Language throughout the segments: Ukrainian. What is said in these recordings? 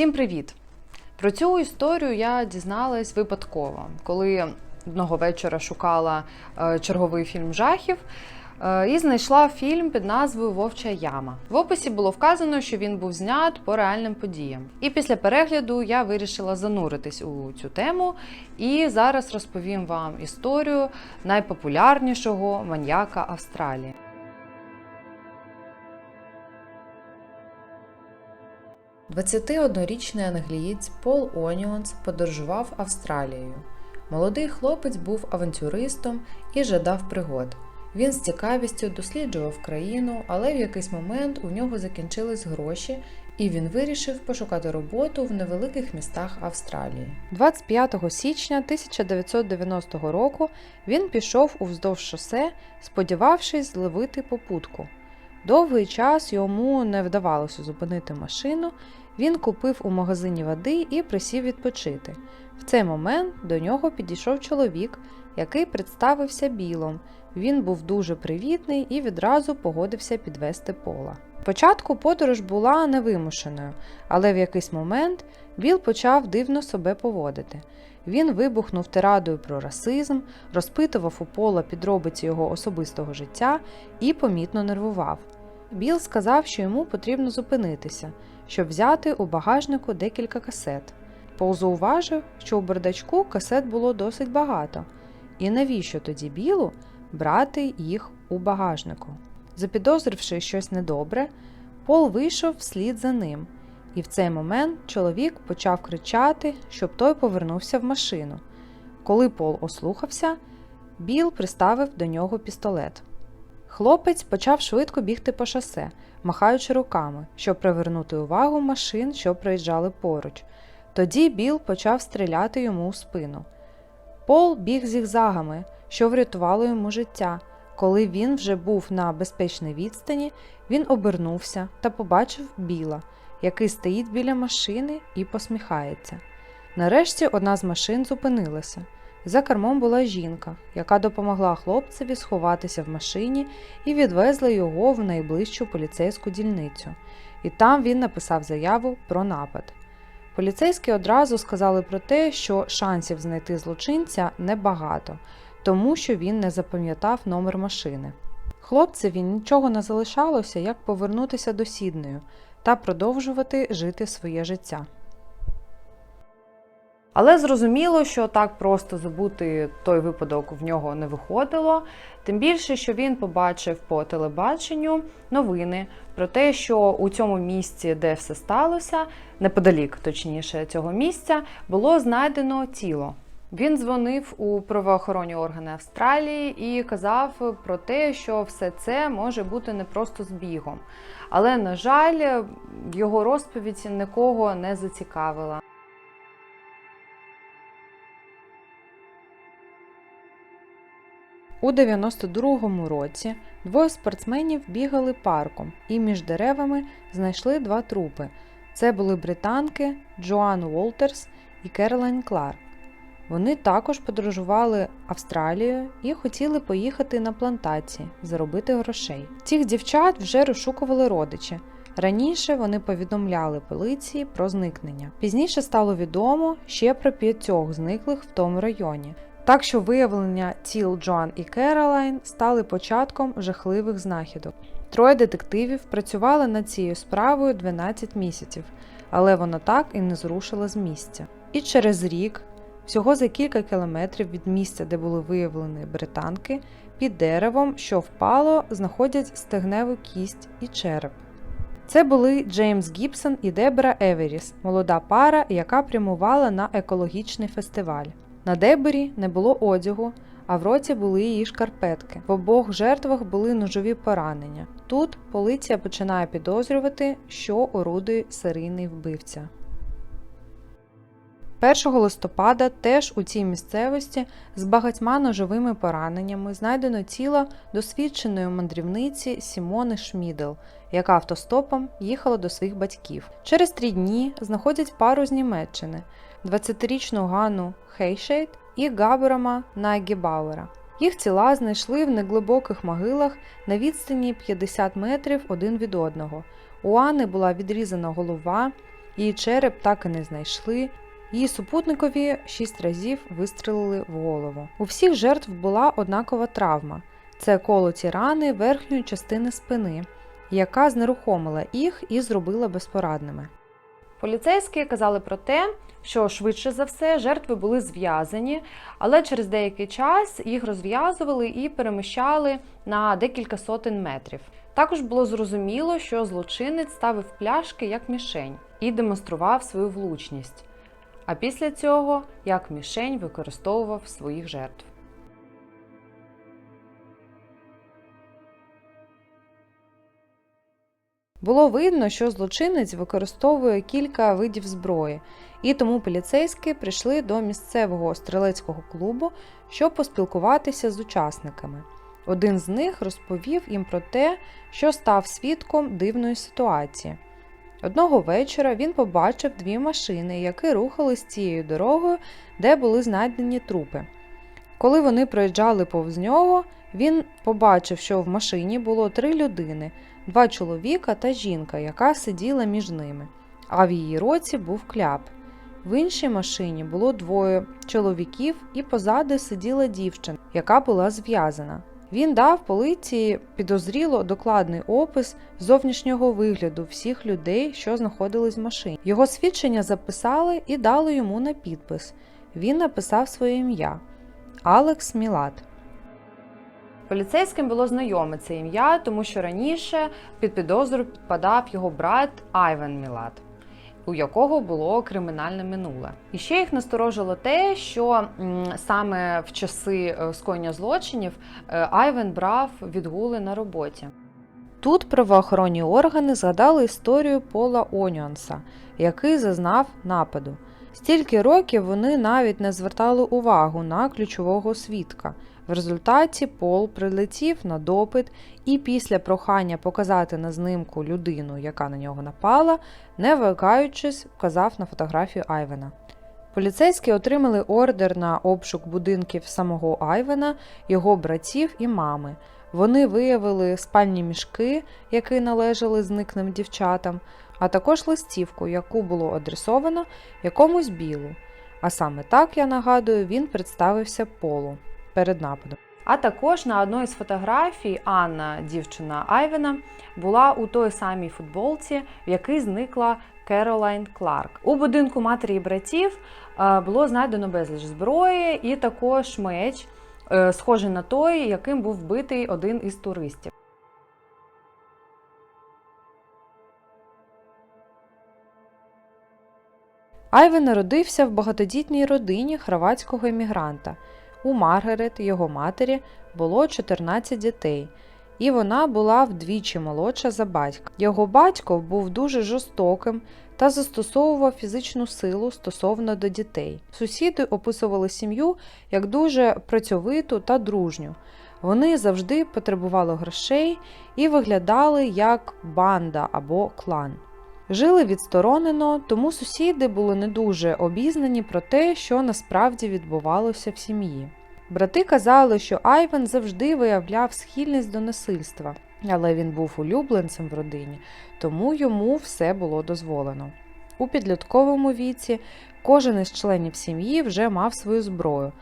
Всім привіт! Про цю історію я дізналась випадково, коли одного вечора шукала е, черговий фільм жахів. е, І знайшла фільм під назвою Вовча Яма. В описі було вказано, що він був знят по реальним подіям. І після перегляду я вирішила зануритись у цю тему. І зараз розповім вам історію найпопулярнішого маньяка Австралії. – 21-річний англієць Пол Оніонс подорожував Австралією. Молодий хлопець був авантюристом і жадав пригод. Він з цікавістю досліджував країну, але в якийсь момент у нього закінчились гроші, і він вирішив пошукати роботу в невеликих містах Австралії. 25 січня 1990 року він пішов уздовж шосе, сподівавшись зловити попутку. Довгий час йому не вдавалося зупинити машину. Він купив у магазині води і присів відпочити. В цей момент до нього підійшов чоловік, який представився білом. Він був дуже привітний і відразу погодився підвести пола. Спочатку подорож була невимушеною, але в якийсь момент Біл почав дивно себе поводити. Він вибухнув тирадою про расизм, розпитував у пола підробиці його особистого життя і помітно нервував. Біл сказав, що йому потрібно зупинитися, щоб взяти у багажнику декілька касет. Пол зауважив, що у бардачку касет було досить багато, і навіщо тоді білу брати їх у багажнику. Запідозривши щось недобре, Пол вийшов вслід за ним, і в цей момент чоловік почав кричати, щоб той повернувся в машину. Коли Пол ослухався, Біл приставив до нього пістолет. Хлопець почав швидко бігти по шосе, махаючи руками, щоб привернути увагу машин, що проїжджали поруч. Тоді Біл почав стріляти йому у спину. Пол біг зігзагами, що врятувало йому життя. Коли він вже був на безпечній відстані, він обернувся та побачив Біла, який стоїть біля машини і посміхається. Нарешті одна з машин зупинилася. За кермом була жінка, яка допомогла хлопцеві сховатися в машині і відвезла його в найближчу поліцейську дільницю. І там він написав заяву про напад. Поліцейські одразу сказали про те, що шансів знайти злочинця небагато, тому що він не запам'ятав номер машини. Хлопцеві нічого не залишалося, як повернутися до Сіднею та продовжувати жити своє життя. Але зрозуміло, що так просто забути той випадок в нього не виходило. Тим більше, що він побачив по телебаченню новини про те, що у цьому місці, де все сталося, неподалік, точніше, цього місця, було знайдено тіло. Він дзвонив у правоохоронні органи Австралії і казав про те, що все це може бути не просто збігом. Але, на жаль, його розповідь нікого не зацікавила. У 92-му році двоє спортсменів бігали парком і між деревами знайшли два трупи. Це були британки Джоан Уолтерс і Керолайн Кларк. Вони також подорожували Австралією і хотіли поїхати на плантації, заробити грошей. Цих дівчат вже розшукували родичі. Раніше вони повідомляли поліції про зникнення. Пізніше стало відомо ще про п'ятьох зниклих в тому районі. Так що виявлення тіл Джоан і Керолайн стали початком жахливих знахідок. Троє детективів працювали над цією справою 12 місяців, але вона так і не зрушила з місця. І через рік, всього за кілька кілометрів від місця, де були виявлені британки, під деревом, що впало, знаходять стегневу кість і череп. Це були Джеймс Гібсон і Дебра Еверіс, молода пара, яка прямувала на екологічний фестиваль. На Дебері не було одягу, а в роті були її шкарпетки. В обох жертвах були ножові поранення. Тут поліція починає підозрювати, що орудує серійний вбивця. 1 листопада теж у цій місцевості з багатьма ножовими пораненнями знайдено тіло досвідченої мандрівниці Сімони Шмідел, яка автостопом їхала до своїх батьків. Через три дні знаходять пару з Німеччини 20-річну Ганну Хейшейт і Габрама Найгебауера. Їх тіла знайшли в неглибоких могилах на відстані 50 метрів один від одного. У Анни була відрізана голова, її череп так і не знайшли. Її супутникові шість разів вистрелили в голову. У всіх жертв була однакова травма це колоті рани верхньої частини спини, яка знерухомила їх і зробила безпорадними. Поліцейські казали про те, що швидше за все жертви були зв'язані, але через деякий час їх розв'язували і переміщали на декілька сотень метрів. Також було зрозуміло, що злочинець ставив пляшки як мішень і демонстрував свою влучність. А після цього як мішень використовував своїх жертв. Було видно, що злочинець використовує кілька видів зброї, і тому поліцейські прийшли до місцевого стрілецького клубу, щоб поспілкуватися з учасниками. Один з них розповів їм про те, що став свідком дивної ситуації. Одного вечора він побачив дві машини, які рухались цією дорогою, де були знайдені трупи. Коли вони проїжджали повз нього, він побачив, що в машині було три людини два чоловіка та жінка, яка сиділа між ними, а в її році був кляп. В іншій машині було двоє чоловіків, і позаду сиділа дівчина, яка була зв'язана. Він дав поліції підозріло докладний опис зовнішнього вигляду всіх людей, що знаходились в машині. Його свідчення записали і дали йому на підпис. Він написав своє ім'я Алекс Мілат. Поліцейським було знайоме це ім'я, тому що раніше під підозру підпадав його брат Айвен Мілат, у якого було кримінальне минуле. І ще їх насторожило те, що саме в часи е, скоєння злочинів е, Айвен брав відгули на роботі. Тут правоохоронні органи згадали історію Пола Оніонса, який зазнав нападу. Стільки років вони навіть не звертали увагу на ключового свідка. В результаті Пол прилетів на допит і після прохання показати на знимку людину, яка на нього напала, не вагаючись, вказав на фотографію Айвена. Поліцейські отримали ордер на обшук будинків самого Айвена, його братів і мами. Вони виявили спальні мішки, які належали зникним дівчатам, а також листівку, яку було адресовано якомусь білу. А саме так, я нагадую, він представився Полу перед нападом. А також на одній з фотографій Анна, дівчина Айвена, була у той самій футболці, в якій зникла Керолайн Кларк. У будинку матері і братів е, було знайдено безліч зброї і також меч, е, схожий на той, яким був вбитий один із туристів. Айвен народився в багатодітній родині хорватського емігранта. У Маргарет, його матері, було 14 дітей, і вона була вдвічі молодша за батька. Його батько був дуже жорстоким та застосовував фізичну силу стосовно до дітей. Сусіди описували сім'ю як дуже працьовиту та дружню. Вони завжди потребували грошей і виглядали як банда або клан. Жили відсторонено, тому сусіди були не дуже обізнані про те, що насправді відбувалося в сім'ї. Брати казали, що Айвен завжди виявляв схильність до насильства, але він був улюбленцем в родині, тому йому все було дозволено. У підлітковому віці кожен із членів сім'ї вже мав свою зброю.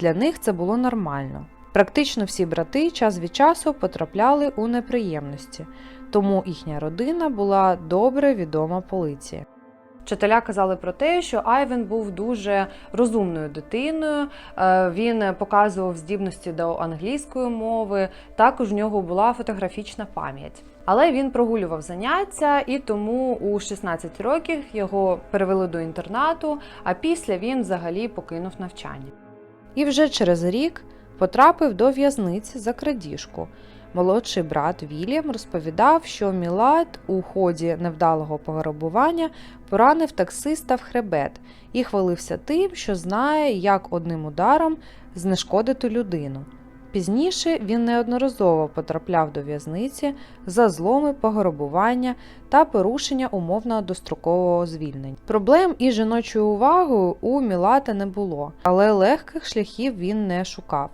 Для них це було нормально. Практично всі брати час від часу потрапляли у неприємності, тому їхня родина була добре відома поліції. Вчителя казали про те, що Айвен був дуже розумною дитиною. е, Він показував здібності до англійської мови. Також в нього була фотографічна пам'ять. Але він прогулював заняття, і тому у 16 років його перевели до інтернату. А після він взагалі покинув навчання. І вже через рік потрапив до в'язниці за крадіжку. Молодший брат Вільям розповідав, що Мілад у ході невдалого пограбування поранив таксиста в хребет і хвалився тим, що знає, як одним ударом знешкодити людину. Пізніше він неодноразово потрапляв до в'язниці за зломи, пограбування та порушення умовного дострокового звільнення. Проблем із жіночою увагою у Мілата не було, але легких шляхів він не шукав.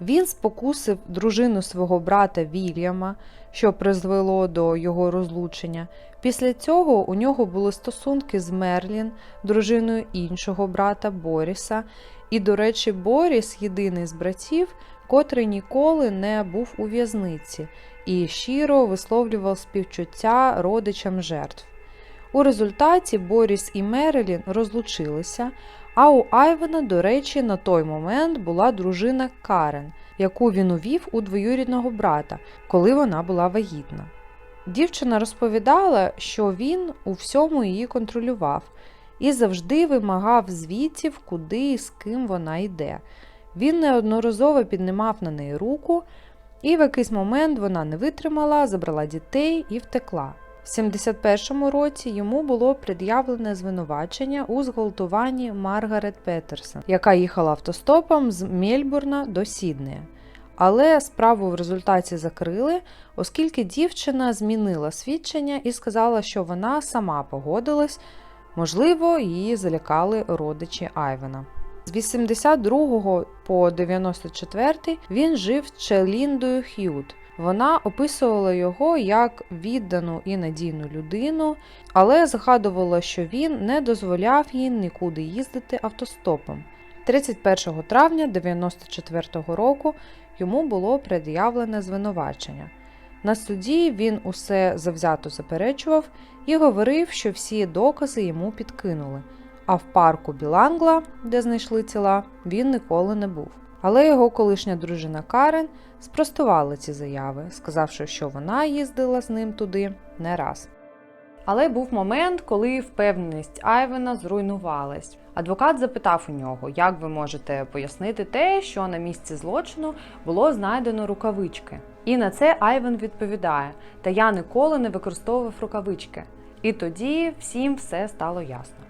Він спокусив дружину свого брата Вільяма, що призвело до його розлучення. Після цього у нього були стосунки з Мерлін, дружиною іншого брата Боріса. І, до речі, Боріс єдиний з братів, котрий ніколи не був у в'язниці і щиро висловлював співчуття родичам жертв. У результаті Боріс і Мерелін розлучилися, а у Айвена, до речі, на той момент була дружина Карен, яку він увів у двоюрідного брата, коли вона була вагітна. Дівчина розповідала, що він у всьому її контролював і завжди вимагав звітів, куди і з ким вона йде. Він неодноразово піднімав на неї руку, і в якийсь момент вона не витримала, забрала дітей і втекла. В 71-му році йому було пред'явлене звинувачення у зґвалтуванні Маргарет Петерсон, яка їхала автостопом з Мельбурна до Сіднея. Але справу в результаті закрили, оскільки дівчина змінила свідчення і сказала, що вона сама погодилась, можливо, її залякали родичі Айвена. З 82 по 94 він жив Челіндою Х'ют. Вона описувала його як віддану і надійну людину, але згадувала, що він не дозволяв їй нікуди їздити автостопом. 31 травня 94 року йому було пред'явлене звинувачення. На суді він усе завзято заперечував і говорив, що всі докази йому підкинули. А в парку Білангла, де знайшли тіла, він ніколи не був. Але його колишня дружина Карен спростувала ці заяви, сказавши, що вона їздила з ним туди не раз. Але був момент, коли впевненість Айвена зруйнувалась. Адвокат запитав у нього, як ви можете пояснити те, що на місці злочину було знайдено рукавички. І на це Айвен відповідає: Та я ніколи не використовував рукавички. І тоді всім все стало ясно.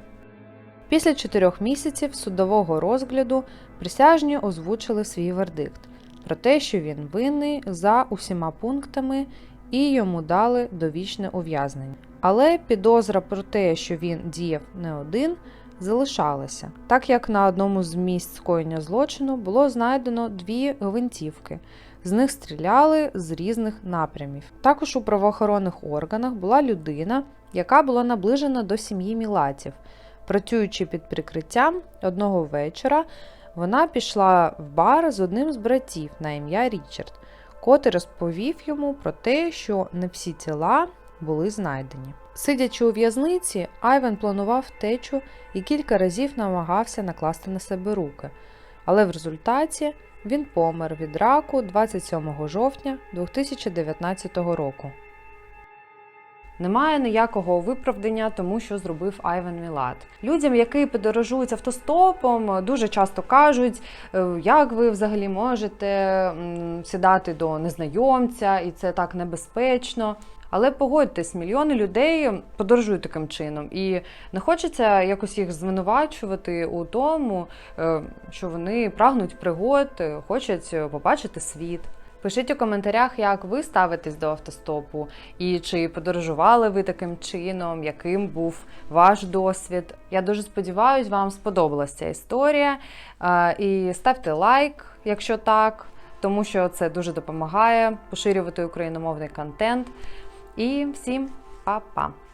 Після чотирьох місяців судового розгляду присяжні озвучили свій вердикт про те, що він винний за усіма пунктами і йому дали довічне ув'язнення. Але підозра про те, що він діяв не один, залишалася, так як на одному з місць скоєння злочину було знайдено дві гвинтівки. З них стріляли з різних напрямів. Також у правоохоронних органах була людина, яка була наближена до сім'ї Мілатів. Працюючи під прикриттям одного вечора, вона пішла в бар з одним з братів на ім'я Річард, котрий розповів йому про те, що не всі тіла були знайдені. Сидячи у в'язниці, Айвен планував втечу і кілька разів намагався накласти на себе руки, але в результаті він помер від раку 27 жовтня 2019 року. Немає ніякого виправдання тому, що зробив Айвен Мілат. Людям, які подорожують автостопом, дуже часто кажуть, е, як ви взагалі можете сідати до незнайомця, і це так небезпечно. Але погодьтесь, мільйони людей подорожують таким чином, і не хочеться якось їх звинувачувати у тому, е, що вони прагнуть пригод, е, хочуть побачити світ. Пишіть у коментарях, як ви ставитесь до автостопу, і чи подорожували ви таким чином, яким був ваш досвід. Я дуже сподіваюся, вам сподобалася ця історія. Е, І ставте лайк, якщо так, тому що це дуже допомагає поширювати україномовний контент. І всім па-па!